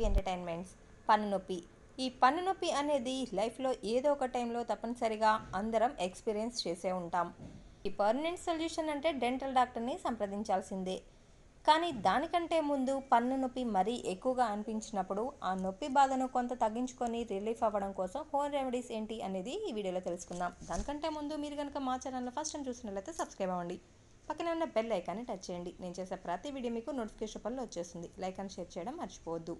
TV entertainments పన్ను నొప్పి. ఈ పన్ను నొప్పి అనేది లైఫ్లో ఏదో ఒక టైంలో తప్పనిసరిగా అందరం ఎక్స్పీరియన్స్ చేసే ఉంటాం. ఈ పర్మనెంట్ సొల్యూషన్ అంటే డెంటల్ డాక్టర్ని సంప్రదించాల్సిందే. కానీ దానికంటే ముందు పన్ను నొప్పి మరీ ఎక్కువగా అనిపించినప్పుడు ఆ నొప్పి బాధను కొంత తగ్గించుకొని రిలీఫ్ అవ్వడం కోసం హోమ్ రెమెడీస్ ఏంటి అనేది ఈ వీడియోలో తెలుసుకుందాం. దానికంటే ముందు మీరు కనుక మా ఛానల్ ఫస్ట్ టైం చూసినట్లయితే సబ్స్క్రైబ్ అవ్వండి. పక్కన ఉన్న బెల్ ఐకాన్ని టచ్ చేయండి. నేను చేసే ప్రతి వీడియో మీకు నోటిఫికేషన్ పనులు వచ్చేస్తుంది. లైక్ అండ్ షేర్ చేయడం మర్చిపోవద్దు.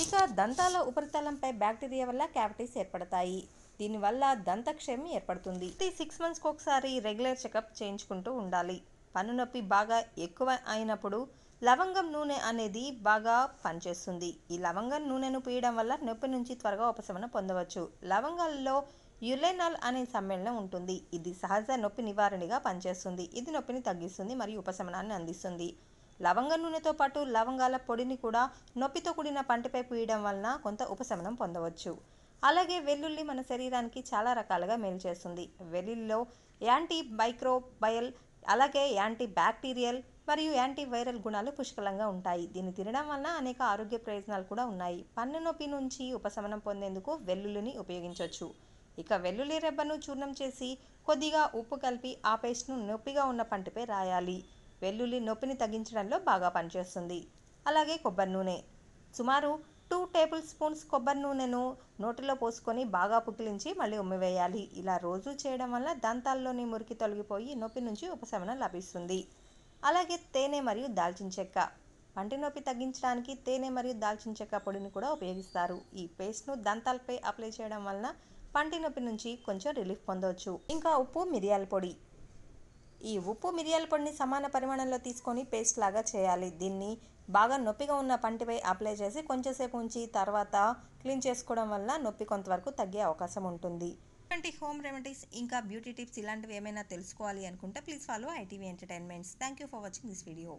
ఇక దంతాల ఉపరితలంపై బ్యాక్టీరియా వల్ల క్యావిటీస్ ఏర్పడతాయి. దీనివల్ల దంతక్షేమం ఏర్పడుతుంది. సిక్స్ మంత్స్కి ఒకసారి రెగ్యులర్ చెకప్ చేయించుకుంటూ ఉండాలి. పన్ను నొప్పి బాగా ఎక్కువ అయినప్పుడు లవంగం నూనె అనేది బాగా పనిచేస్తుంది. ఈ లవంగం నూనెను పీయడం వల్ల నొప్పి నుంచి త్వరగా ఉపశమనం పొందవచ్చు. లవంగాల్లో యులెనాల్ అనే సమ్మేళనం ఉంటుంది. ఇది సహజ నొప్పి నివారణగా పనిచేస్తుంది. ఇది నొప్పిని తగ్గిస్తుంది మరియు ఉపశమనాన్ని అందిస్తుంది. లవంగ నూనెతో పాటు లవంగాల పొడిని కూడా నొప్పితో కూడిన పంటిపై పూయడం వలన కొంత ఉపశమనం పొందవచ్చు. అలాగే వెల్లుల్లి మన శరీరానికి చాలా రకాలుగా మేలు చేస్తుంది. వెల్లుల్లిలో యాంటీ మైక్రోబయల్ అలాగే యాంటీ బ్యాక్టీరియల్ మరియు యాంటీ వైరల్ గుణాలు పుష్కలంగా ఉంటాయి. దీన్ని తినడం వలన అనేక ఆరోగ్య ప్రయోజనాలు కూడా ఉన్నాయి. పన్ను నొప్పి నుంచి ఉపశమనం పొందేందుకు వెల్లుల్లిని ఉపయోగించవచ్చు. ఇక వెల్లుల్లి రెబ్బను చూర్ణం చేసి కొద్దిగా ఉప్పు కలిపి ఆ పేస్ట్ను నొప్పిగా ఉన్న పంటిపై రాయాలి. వెల్లుల్లి నొప్పిని తగ్గించడంలో బాగా పనిచేస్తుంది. అలాగే కొబ్బరి నూనె. సుమారు టూ టేబుల్ స్పూన్స్ కొబ్బరి నూనెను నోటిలో పోసుకొని బాగా పుక్కిలించి మళ్ళీ ఉమ్మివేయాలి ఇలా రోజు చేయడం వల్ల దంతాల్లోని మురికి తొలగిపోయి నొప్పి నుంచి ఉపశమనం లభిస్తుంది. అలాగే తేనె మరియు దాల్చిన చెక్క. పంటి నొప్పి తగ్గించడానికి తేనె మరియు దాల్చిన చెక్క పొడిని కూడా ఉపయోగిస్తారు. ఈ పేస్ట్ను దంతాలపై అప్లై చేయడం వలన పంటి నొప్పి నుంచి కొంచెం రిలీఫ్ పొందవచ్చు ఇంకా ఉప్పు మిరియాల పొడి. ఈ ఉప్పు మిరియాల పొడిని సమాన పరిమాణంలో తీసుకొని పేస్ట్ లాగా చేయాలి. దీన్ని బాగా నొప్పిగా ఉన్న పంటిపై అప్లై చేసి కొంచెంసేపు ఉంచి తర్వాత క్లీన్ చేసుకోవడం వల్ల నొప్పి కొంతవరకు తగ్గే అవకాశం ఉంటుంది. ఇలాంటి హోమ్ రెమెడీస్ ఇంకా బ్యూటీ టిప్స్ ఇలాంటివి ఏమైనా తెలుసుకోవాలి అనుకుంటే please follow ITV entertainments thank you for watching this video